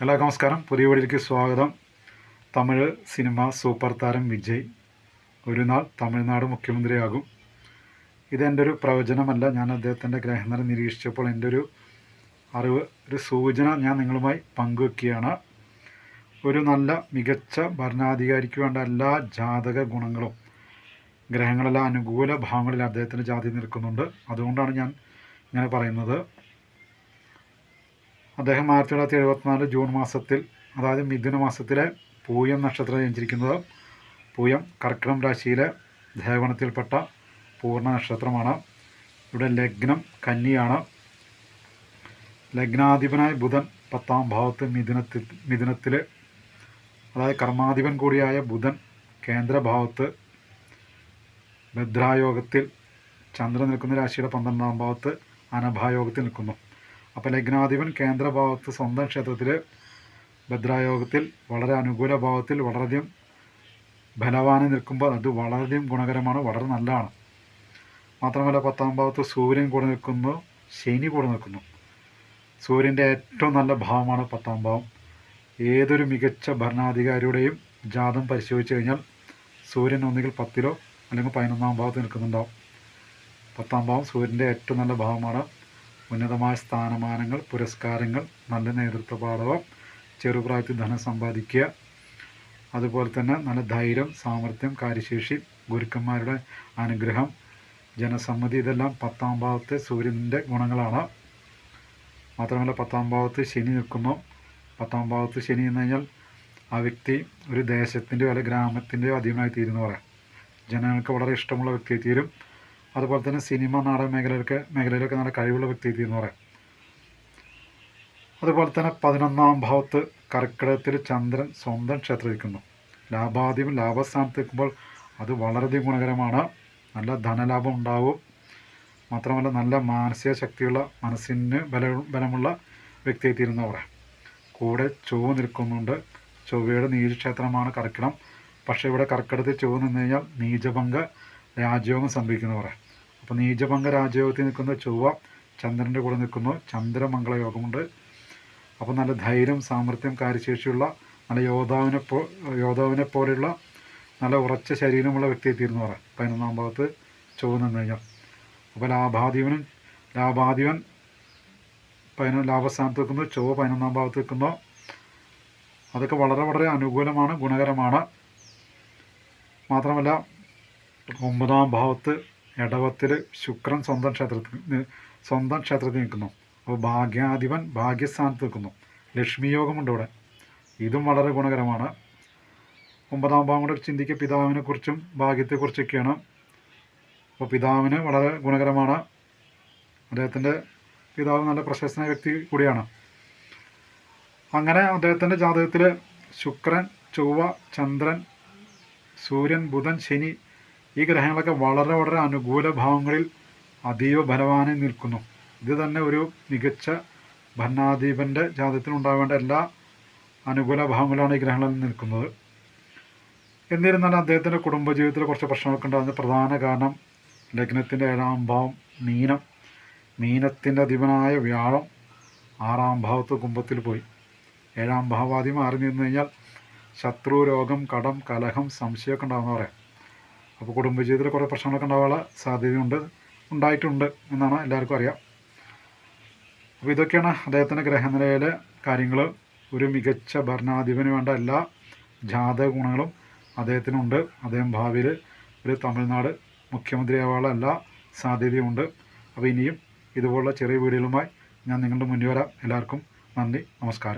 എല്ലാവർക്കും നമസ്കാരം. പുതിയ വീടിലേക്ക് സ്വാഗതം. തമിഴ് സിനിമ സൂപ്പർ താരം വിജയ് ഒരു നാൾ തമിഴ്നാട് മുഖ്യമന്ത്രിയാകും. ഇതെന്റെ ഒരു പ്രവചനമല്ല. ഞാൻ അദ്ദേഹത്തിന്റെ ഗ്രഹനില നിരീക്ഷിച്ചപ്പോൾ എന്റെ ഒരു അറിവ് ഒരു സൂചന ഞാൻ നിങ്ങളുമായി പങ്കുവെക്കുകയാണ്. ഒരു നല്ല മികച്ച ഭരണാധികാരിക്ക് വേണ്ട എല്ലാ ജാതക ഗുണങ്ങളും ഗ്രഹങ്ങളെല്ലാം അനുകൂല ഭാവങ്ങളിൽ അദ്ദേഹത്തിന്റെ ജാതി നിൽക്കുന്നുണ്ട്. അതുകൊണ്ടാണ് ഞാൻ ഇങ്ങനെ പറയുന്നത്. അദ്ദേഹം ആയിരത്തി തൊള്ളായിരത്തി എഴുപത്തിനാല് ജൂൺ മാസത്തിൽ അതായത് മിഥുന മാസത്തിലെ പൂയം നക്ഷത്രം ജനിച്ചിരിക്കുന്നത്. പൂയം കർക്കിടം രാശിയിലെ ദേവണത്തിൽപ്പെട്ട പൂർണ നക്ഷത്രമാണ്. ഇവിടെ ലഗ്നം കന്നിയാണ്. ലഗ്നാധിപനായ ബുധൻ പത്താം ഭാവത്ത് മിഥുനത്തിൽ മിഥുനത്തിൽ അതായത് കർമാധിപൻ കൂടിയായ ബുധൻ കേന്ദ്രഭാവത്ത് ഭദ്രായോഗത്തിൽ ചന്ദ്രൻ നിൽക്കുന്ന രാശിയുടെ പന്ത്രണ്ടാം ഭാവത്ത് അനഭായോഗത്തിൽ നിൽക്കുന്നു. അപ്പോൾ ലഗ്നാധിപൻ കേന്ദ്രഭാവത്ത് സ്വന്തം ക്ഷേത്രത്തിൽ ഭദ്രായോഗത്തിൽ വളരെ അനുകൂല ഭാവത്തിൽ വളരെയധികം ബലവാനെ നിൽക്കുമ്പോൾ അത് വളരെയധികം ഗുണകരമാണ് വളരെ നല്ലതാണ്. മാത്രമല്ല പത്താം ഭാവത്ത് സൂര്യൻ കൂടെ നിൽക്കുന്നു ശനി കൂടെ നിൽക്കുന്നു. സൂര്യന്റെ ഏറ്റവും നല്ല ഭാവമാണ് പത്താം ഭാവം. ഏതൊരു മികച്ച ഭരണാധികാരിയുടെയും ജാതം പരിശോധിച്ച് കഴിഞ്ഞാൽ സൂര്യൻ ഒന്നുകിൽ പത്തിലോ അല്ലെങ്കിൽ പതിനൊന്നാം ഭാവത്ത് നിൽക്കുന്നുണ്ടാവും. പത്താം ഭാവം സൂര്യന്റെ ഏറ്റവും നല്ല ഭാവമാണ്. ഉന്നതമായ സ്ഥാനമാനങ്ങൾ പുരസ്കാരങ്ങൾ നല്ല നേതൃത്വ പാഠവം ചെറുപ്രായത്തിൽ ധനം സമ്പാദിക്കുക അതുപോലെ തന്നെ നല്ല ധൈര്യം സാമർഥ്യം കാര്യശേഷി ഗുരുക്കന്മാരുടെ അനുഗ്രഹം ജനസമ്മതി ഇതെല്ലാം പത്താം ഭാവത്തെ സൂര്യന്റെ ഗുണങ്ങളാണ്. മാത്രമല്ല പത്താം ഭാവത്ത് ശനി നിൽക്കുന്നു. പത്താം ഭാവത്ത് ശനി എന്ന് കഴിഞ്ഞാൽ ആ വ്യക്തി ഒരു ദേശത്തിന്റെയോ അല്ലെങ്കിൽ ഗ്രാമത്തിന്റെയോ അധീനമായി തീരുന്നു പറയാം ജനങ്ങൾക്ക് വളരെ ഇഷ്ടമുള്ള വ്യക്തിയായി തീരും അതുപോലെ തന്നെ സിനിമ നാടക മേഖലയിലൊക്കെ മേഖലയിലൊക്കെ നല്ല കഴിവുള്ള വ്യക്തി എന്ന് പറയാം. അതുപോലെ തന്നെ പതിനൊന്നാം ഭാവത്ത് കർക്കിടകത്തിൽ ചന്ദ്രൻ സ്വന്തം ക്ഷേത്രം ഇരിക്കുന്നു. ലാഭാധിപം ലാഭസ്ഥാനത്ത് നിൽക്കുമ്പോൾ അത് വളരെയധികം ഗുണകരമാണ്. നല്ല ധനലാഭം ഉണ്ടാവും. മാത്രമല്ല നല്ല മാനസിക ശക്തിയുള്ള മനസ്സിന് ബല ബലമുള്ള വ്യക്തിയെ തീരുന്ന പറയാം കൂടെ ചൊവ്വ നിൽക്കുന്നുണ്ട്. ചൊവ്വയുടെ നീചക്ഷേത്രമാണ് കർക്കിടം പക്ഷേ ഇവിടെ കർക്കിടത്തിൽ ചൊവ്വ നിന്ന് കഴിഞ്ഞാൽ നീചഭംഗ രാജയോഗം സംഭവിക്കുന്ന പറയാം അപ്പോൾ നീചഭംഗ രാജയോഗത്തിൽ നിൽക്കുന്ന ചൊവ്വ ചന്ദ്രന്റെ കൂടെ നിൽക്കുന്നു. ചന്ദ്രമംഗള യോഗമുണ്ട്. അപ്പോൾ നല്ല ധൈര്യം സാമർഥ്യം കാര്യശേഷിയുള്ള നല്ല യോദ്ധാവിനെ പോ യോദ്ധാവിനെ പോലെയുള്ള നല്ല ഉറച്ച ശരീരമുള്ള വ്യക്തിയെ തീരുന്നു പറയാം പതിനൊന്നാം ഭാഗത്ത് ചൊവ്വ നിന്ന് കഴിഞ്ഞാൽ അപ്പോൾ ലാഭാധിപനും ലാഭാധിപൻ പതിനൊന്ന് ലാഭസ്ഥാനത്ത് നിൽക്കുന്നു. ചൊവ്വ പതിനൊന്നാം ഭാഗത്ത് നിൽക്കുന്നു. അതൊക്കെ വളരെ വളരെ അനുകൂലമാണ് ഗുണകരമാണ്. മാത്രമല്ല ഒമ്പതാം ഭാവത്ത് ഇടവത്തിൽ ശുക്രൻ സ്വന്തം ക്ഷേത്രത്തിൽ സ്വന്തം ക്ഷേത്രത്തിൽ നിൽക്കുന്നു. അപ്പോൾ ഭാഗ്യാധിപൻ ഭാഗ്യസ്ഥാനത്ത് നിൽക്കുന്നു. ലക്ഷ്മി യോഗമുണ്ട് ഇവിടെ. ഇതും വളരെ ഗുണകരമാണ്. ഒമ്പതാം ഭാവം കൂടെ ചിന്തിക്കുക പിതാവിനെ പിതാവിനെക്കുറിച്ചും ഭാഗ്യത്തെക്കുറിച്ചൊക്കെയാണ് അപ്പോൾ പിതാവിന് വളരെ ഗുണകരമാണ്. അദ്ദേഹത്തിന്റെ പിതാവ് നല്ല പ്രശസ്ത വ്യക്തി കൂടിയാണ്. അങ്ങനെ അദ്ദേഹത്തിന്റെ ജാതകത്തിൽ ശുക്രൻ ചൊവ്വ ചന്ദ്രൻ സൂര്യൻ ബുധൻ ശനി ഈ ഗ്രഹങ്ങളൊക്കെ വളരെ വളരെ അനുകൂല ഭാവങ്ങളിൽ അതീവ ബലവാനെ നിൽക്കുന്നു. ഇത് തന്നെ ഒരു മികച്ച ഭരണാധിപന്റെ ജാതത്തിനുണ്ടാവേണ്ട എല്ലാ അനുകൂല ഭാവങ്ങളാണ് ഈ ഗ്രഹങ്ങളിൽ നിൽക്കുന്നത്. എന്നിരുന്നാലും അദ്ദേഹത്തിന്റെ കുടുംബജീവിതത്തിൽ കുറച്ച് പ്രശ്നങ്ങളൊക്കെ ഉണ്ടാകുന്ന പ്രധാന കാരണം ലഗ്നത്തിന്റെ ഏഴാം ഭാവം മീനം. മീനത്തിന്റെ അധിപനായ വ്യാഴം ആറാം ഭാവത്ത് കുംഭത്തിൽ പോയി. ഏഴാം ഭാവാദ്യം മാറി നിന്ന് കഴിഞ്ഞാൽ ശത്രു രോഗം കടം കലഹം സംശയമൊക്കെ ഉണ്ടാകുന്ന പറയാം അപ്പോൾ കുടുംബജീവിതത്തിൽ കുറേ പ്രശ്നങ്ങളൊക്കെ ഉണ്ടാവാനുള്ള സാധ്യതയുണ്ട് ഉണ്ടായിട്ടുണ്ട് എന്നാണ് എല്ലാവർക്കും അറിയാം. അപ്പോൾ ഇതൊക്കെയാണ് അദ്ദേഹത്തിന്റെ ഗ്രഹനിലയിലെ കാര്യങ്ങൾ ഒരു മികച്ച ഭരണാധിപന് വേണ്ട എല്ലാ ജാതക ഗുണങ്ങളും അദ്ദേഹത്തിനുണ്ട്. അദ്ദേഹം ഭാവിയിൽ ഒരു തമിഴ്നാട് മുഖ്യമന്ത്രിയാവാനുള്ള എല്ലാ സാധ്യതയുമുണ്ട് അപ്പോൾ ഇനിയും ഇതുപോലുള്ള ചെറിയ വീഡിയോകളുമായി ഞാൻ നിങ്ങളുടെ മുന്നിൽ വരാം. എല്ലാവർക്കും നന്ദി നമസ്കാരം.